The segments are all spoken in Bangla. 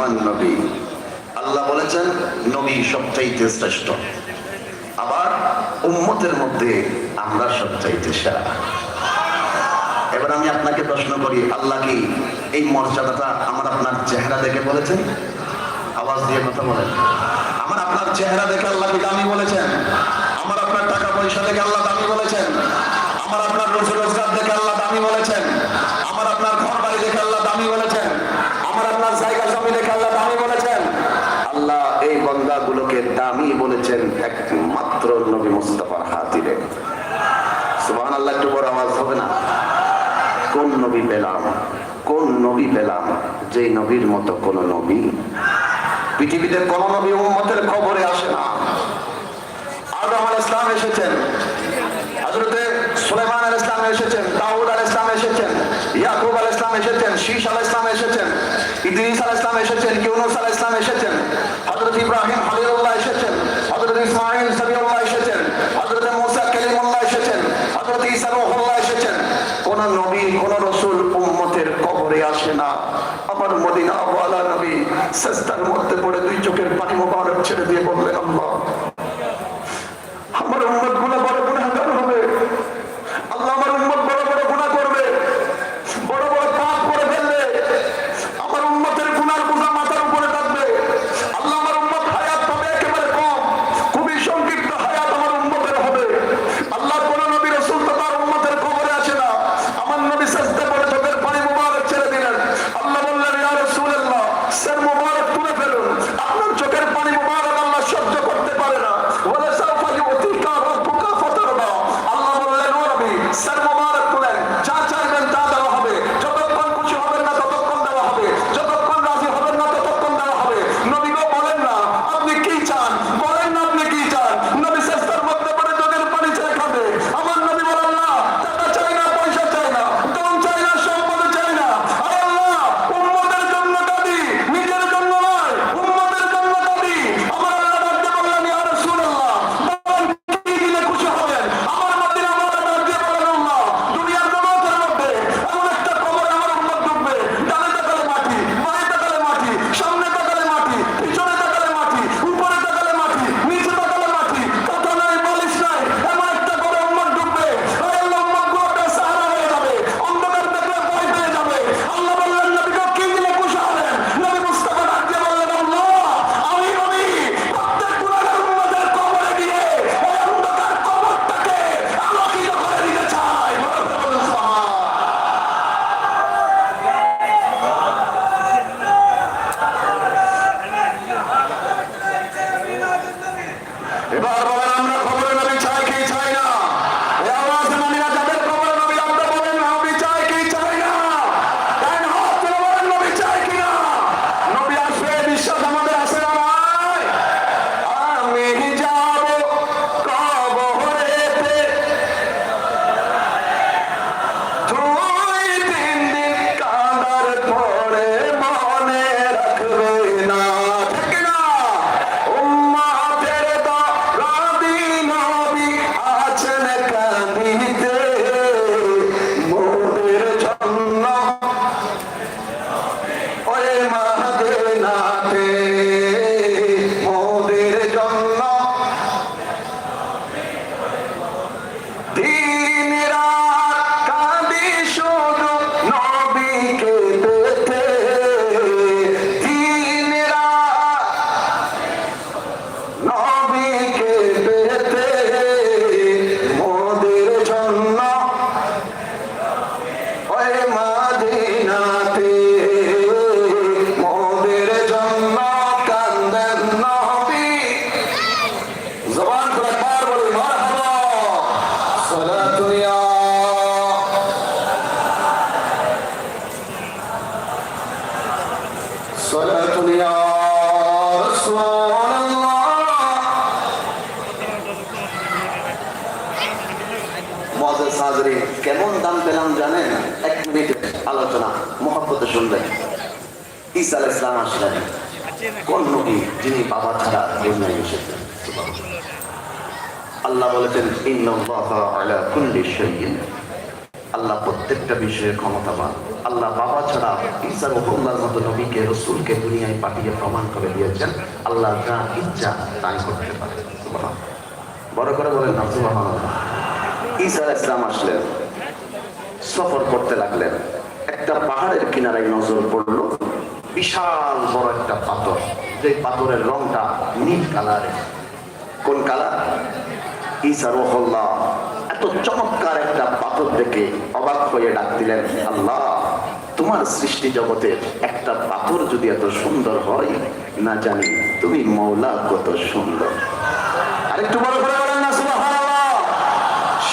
রহমান নবী। আল্লাহ বলেছেন, নবী সবচাইতে শ্রেষ্ঠ। আবার উম্মতের মধ্যে আমরা সবচাইতে সেরা। এবার আমি আপনাকে প্রশ্ন করি, আল্লাহ কি এই মর্যাদাটা আমার আপনার চেহারা দেখে বলেছেন? আওয়াজ দিয়ে কথা বলেন। আমার আপনার চেহারা দেখে আল্লাহ কি দামি বলেছেন? আমার আপনার টাকা পয়সা দেখে আল্লাহ দামি বলেছেন? আমার আপনার রোজ রোজগার দেখে আল্লাহ দামি বলেছেন? বন্দাগুলোকে দামি বলেছেন একমাত্র নবী মুস্তফার হাতিরে। সুবাহ আল্লাহ একটু বড় আওয়াজ হবে না? কোন নবী পেলাম? কোন নবী পেলাম? যে নবীর মতো কোন নবী? পৃথিবীতে কোন নবী উম্মতের খবরে আসে না। আদম আল ইসলাম এসেছেন। হজরতে সুলেমান আল ইসলাম এসেছেন। দাউদ আল ইসলাম এসেছেন। ইয়াকুব আল ইসলাম এসেছেন। শীষ আল ইসলাম এসেছেন। ইদ্রিস আল ইসলাম এসেছেন। ইউনুস আল ইসলাম এসেছেন। সেস্তার মধ্যে পড়ে দুই চোখের পানি মোবারক ছেড়ে দিয়ে বললেন মদিনা ঈসা আলাইহিস সালাম আসলেন। কোন নবী যিনি বাবা ছাড়া দুনিয়ায় এসেছেন? আল্লাহ বলেছেন আলা আল্লাহ প্রত্যেকটা বিষয়ে ক্ষমতাবান। আল্লাহ বাবা ছাড়া ঈসা মতো নবীকে, রসুলকে দুনিয়ায় পাঠিয়ে প্রমাণ করে দিয়েছেন। আল্লাহ যা ইচ্ছা তাই করতে পারে। বড় করে বলেন। ঈসা আলাইহিস সালাম আসলেন, সফর করতে লাগলেন। একটা পাহাড়ের কিনারায় নজর পড়ল। বিশাল বড় একটা পাথর। যে পাথরের রংটা নীল কালারের। কোন কালার? ঈসা রহল্লাহ। এত চমৎকার একটা পাথর দেখে অবাক হয়ে ডাক দিলেন, আল্লাহ, তোমার সৃষ্টি জগতের একটা পাথর যদি এত সুন্দর হয়, না জানি তুমি মৌলা কত সুন্দর। আরেকটু বড় করে বলেন না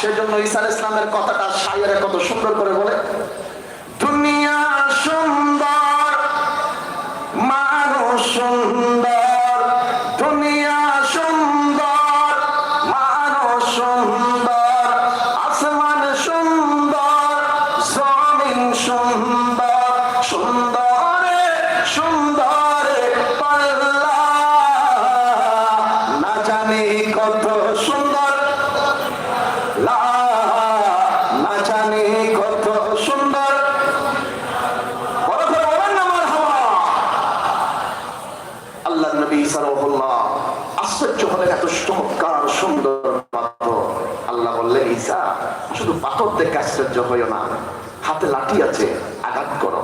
সেজন্য আলাইহিস ইসলামের কথাটা শায়রে কত সুন্দর করে বলে। সুন্দর মানুষ আশ্চর্য হলেন এত চমৎকার, সুন্দর পাথর। আল্লাহ বললেন, ঈসা, শুধু পাথর দেখে আশ্চর্য হইও না। হাতে লাঠি আছে, আঘাত করো।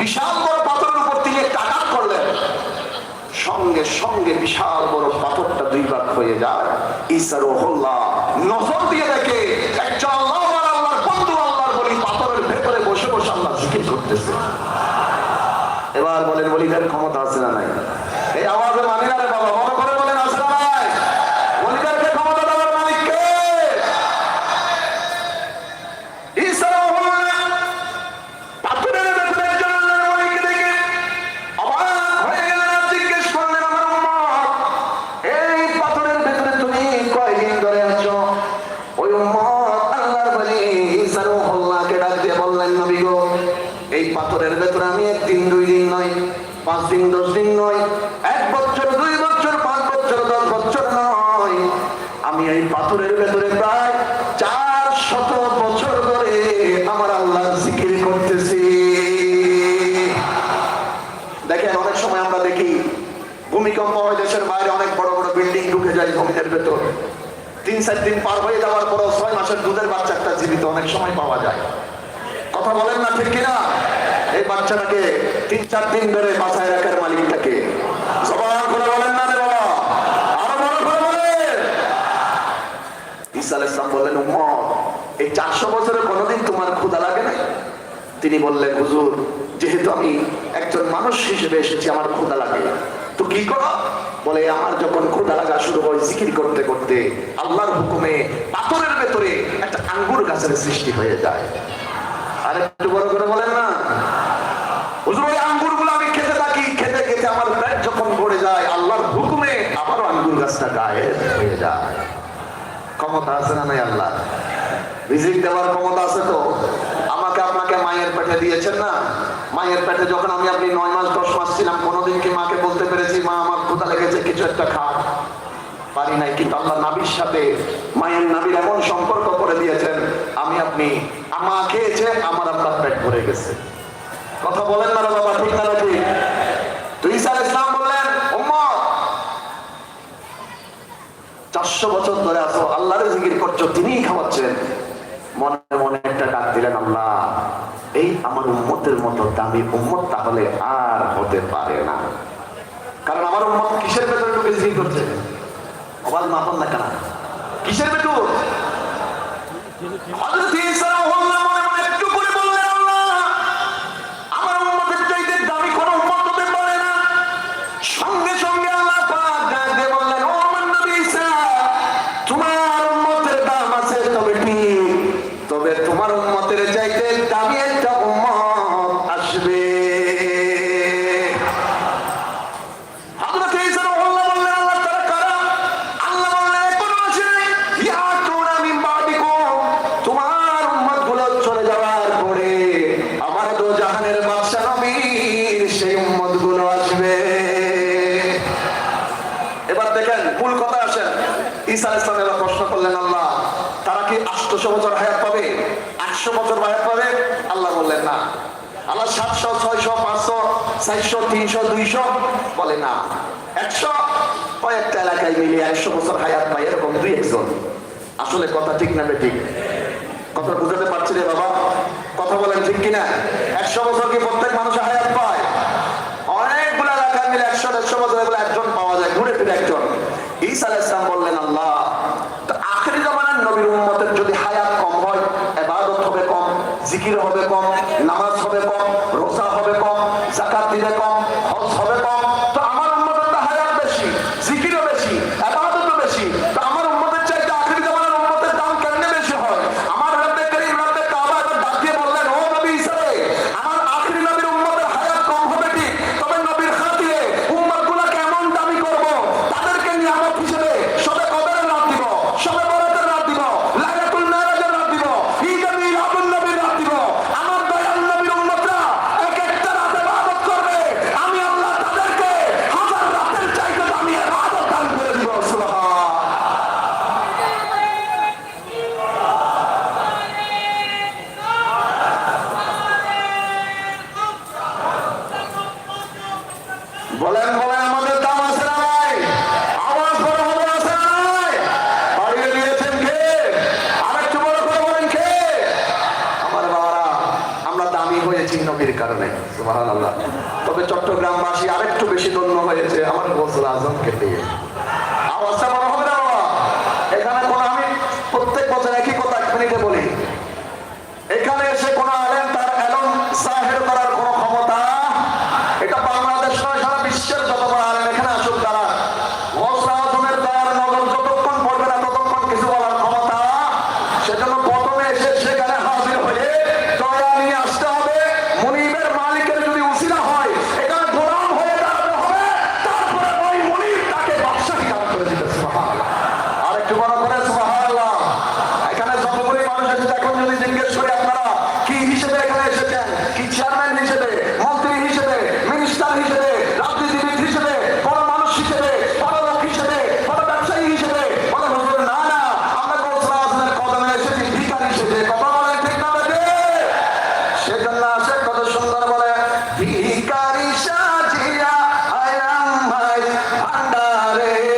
বিশাল বড় পাথরের উপর তিনি একটা আঘাত করলেন। সঙ্গে সঙ্গে বিশাল বড় পাথরটা দুই ভাগ হয়ে যায়। ঈসা রোহল্লাহ নজর দিয়ে দেখে এবার বলেন বলিদের ক্ষমতা আছে না নাই এই আওয়াজে মানি না রে বাবা বড় করে বলেন আছে না নাই বলিদেরকে ক্ষমতা দেওয়ার মালিক কে ঈসা রহমান পাথরের ভেতরে একজন আল্লাহর ওলিকে দেখে অবাক হয়ে গেলেন আর জিজ্ঞেস করলেন আমার উম্মত এই পাথরের ভেতরে তুমি কয়দিন ধরে আছো ওই উম্মত আল্লাহর বলি ঈসা রহমানকে ডাক দিয়ে বললেন নবী গো এই পাথরের ভেতরে আমি একদিন দুই দিন নয় পাঁচ দিন দশ দিন নয় এক বছর দুই বছর পাঁচ বছর দশ বছর নয় আমি এই পাথরের ভেতরে প্রায় চার শত বছর ধরে আমার আল্লাহ জিকির করতেছি। দেখেন, অনেক সময় আমরা দেখি ভূমিকম্প হয়, দেশের বাইরে অনেক বড় বড় বিল্ডিং ঢুকে যায় জমিনের ভেতর। তিন, চার দিন পার হয়ে যাওয়ার পর ছয় মাসের দুধের বাচ্চা একটা জীবিত অনেক সময় পাওয়া যায়। কথা বলেন না ঠিক কিনা? এই বাচ্চাটাকে তিন, চার দিন ধরে বাসায় রাখার মালিকটাকে। সবার করে বলেন না রে বাবা আরও বড় করে বলেন ঈসা আলাইহিস সালাম বললেন এই চারশো বছরে কোনোদিন তোমার ক্ষুদা লাগে নাই? তিনি বললেন, হুজুর, যেহেতু আমি একজন মানুষ হিসেবে এসেছি, আমার ক্ষুদা লাগে। তো কি করো? বলে, আমার যখন ক্ষুদা লাগা শুরু হয় জিকির করতে করতে, আল্লাহর হুকুমে পাথরের ভেতরে একটা আঙ্গুর গাছের সৃষ্টি হয়ে যায়। আর একটু করে বলেন না হুজুর ওই আঙ্গুরগুলো আমি খেতে থাকি খেতে খেতে আমার পেট যখন ভরে যায় আল্লাহর হুকুমে আবারও আঙ্গুর গাছটা গায়ে হয়ে যায় ক্ষমতা আছে না নাই আল্লাহ? রিজিক দেওয়ার ক্ষমতা আছে তো? আমাকে আপনাকে মায়ের পেটে দিয়েছেন না? মায়ের পেটে যখন আমি আপনি নয় মাস, দশ মাস ছিলাম, কোনোদিন কি মাকে বলতে পেরেছি, মা, আমার ক্ষুধা লেগেছে, কিছু একটা খা পারি নাই, কিন্তু আল্লাহ নাবির সাথে, মায়ের নাবির এমন সম্পর্ক করে দিয়েছেন, আমি আপনি, আমা খেয়েছে, আমার আপনার পেট ভরে গেছে। কথা বলেন না বাবা, ঠিক না ঠিক তুই ইসা ইসলাম বললেন উম্মত চারশো বছর ধরে আসো আল্লাহরে জিকির করছ, তিনিই খাওয়াচ্ছেন। মনে মনে একটা ডাক দিলেন, আল্লাহ, এই আমার উম্মতের মতো দামি উম্মত তাহলে আর হতে পারে না। কারণ আমার উম্মত কিসের ভেতরে ঢুকে জিকির করছে? অবাধ মাপন না কেন? কিসের ভেতর হযরত ঈসা রাদিয়াল্লাহু মনে মনে একটু করে বললেন আল্লাহ আমার উম্মতের চাইতে দামি কোনো উম্মত হতে পারে না সঙ্গে সঙ্গে আল্লাহ পাক ডাক দিয়ে বললেন ও আমার নবী ঈসা তোমার উম্মতের দাম আছে তবে ঠিক তবে উম্মতের চাইতে আল্লাহ সাতশো, ছয়শো, পাঁচশো, চারশো, তিনশো, দুইশো, বলে না। একশো, কয়েকটা এলাকায় মিলে একশো বছর হায়াত পায় এরকম দুই একজন। আসলে কথা ঠিক না ঠিক কথা বুঝাতে পারছি রে বাবা। কথা বলেন ঠিক কিনা? একশো বছর কি প্রত্যেক মানুষ হায়াত পায়? অনেকগুলো এলাকায় মিলে একশো বছর এগুলো একজন পাওয়া যায়, ঘুরে ফিরে একজন। বললেন, আল্লাহ আখেরি জামানার নবীর উম্মতের যদি হায়াত কম হয় ইবাদত হবে কম জিকির হবে কম নামাজ হবে কম রোজা হবে কম জাকাত দিলে কম চট্টগ্রামবাসী আরেকটু বেশি ধন্য হয়েছে আমার বসুর আজমকে দিয়ে। আমার মনে হবে না রে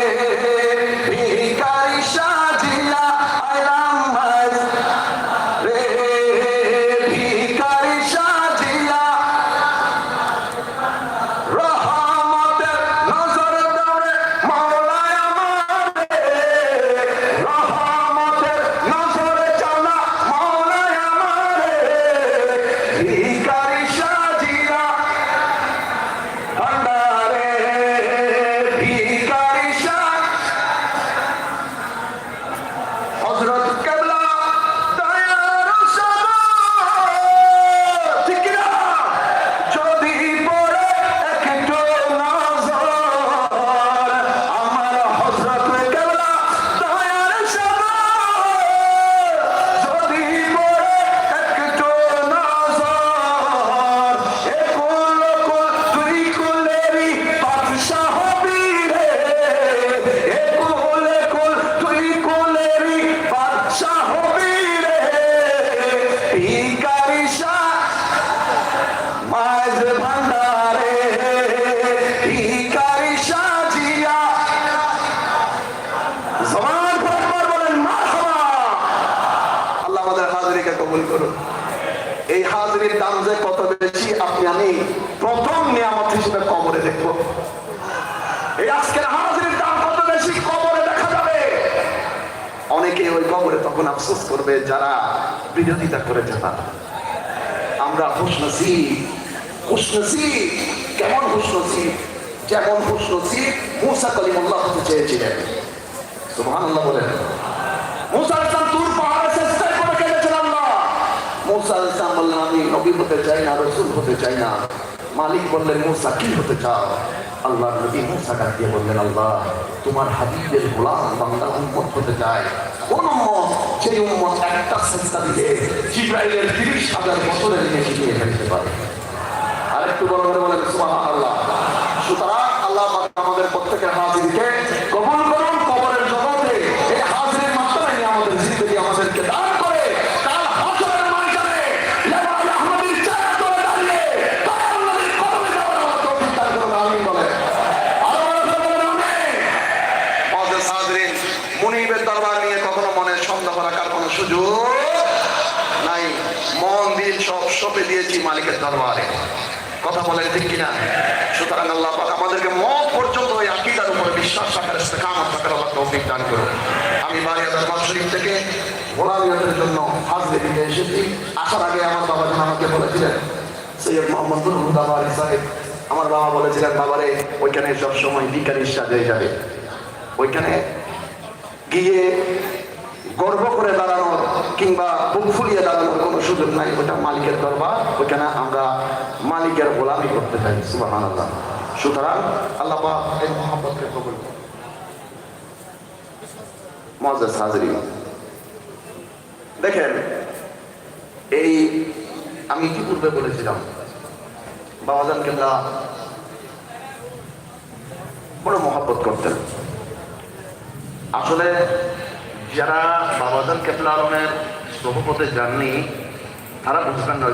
দেখব। এই আজকের হাজিরির দাম কত বেশি কবরে দেখা যাবে? অনেকে ওই কবরে তখন আফসোস করবে, যারা বিরোধিতা করে যাতা আমরা খুশনসিব খুশনসিব কেমন খুশনসিব যেমন খুশনসিব মুসা কলিমুল্লাহ হতে চেয়েছিলেন। সুবহানাল্লাহ বলেন। মুসা তুর পাহাড়ে চেষ্টা করে কেঁদেছেন আল্লাহ। মুসা বললেন, আমি নবী হতে চাই না, রসুল হতে চাই না। মালিক বললেন, মুসা, কি হতে চাও? আল্লাহ নবী মুসা ডাক দিয়ে বললেন, আল্লাহ, তোমার হাবিবের গোলাম বাংলা উন্মত হতে চায়। কোন সেই একটা সেজদা দিলে জিব্রাইলের তিরিশ হাজার বছরের বেশি নিয়ে ফেলতে পারে। আরেকটু বড় করে বলেন সুবাহ আল্লাহ সুতরাং আল্লাহ আমাদের প্রত্যেকের হাজিরকে কবুল করুন, কবরের জগতে এই মাত্রায় আমাদের জিন্দগি, আমাদেরকে দান সব সপে দিয়েছি মালিকের দরবারে। কথা বলেন ঠিক কিনা? সুতরাং আল্লাহ আমাদেরকে মত পর্যন্ত ওই আকিদার উপরে বিশ্বাস রাখার ইস্তেকামত রাখার আল্লাহ তৌফিক দান করুন। আমি বাড়িয়া দরবার শরীফ থেকে গোলামিয়াতের জন্য হাজরে দিতে এসেছি। আসার আগে আমার বাবা যেন আমাকে বলেছিলেন, সৈয়দ মোহাম্মদ হুদা সাহেব, আমার বাবা বলেছিলেন, বাবারে, ওইখানে সব সময় বিকারির সাজে যাবে। ওইখানে গিয়ে গর্ব করে দাঁড়ানোর কিংবা বুক ফুলিয়ে দাঁড়ানোর কোনো সুযোগ নাই। ওটা মালিকের দরবার, ওইখানে আমরা মালিকের গোলামি করতে চাই সুবাহ আল্লাহ সুতরাং আল্লাহ এই মহাব্বতকে কবুল। মজাজ হাজরি দেখেন, এই আমি ইতিপূর্বে বলেছিলাম? বাবাজান কেল্লা বড় মহাব্বত করতেন। আসলে যারা বাবাদান কেপলা আলমের সহপথে যাননি তারা বুঝবেন না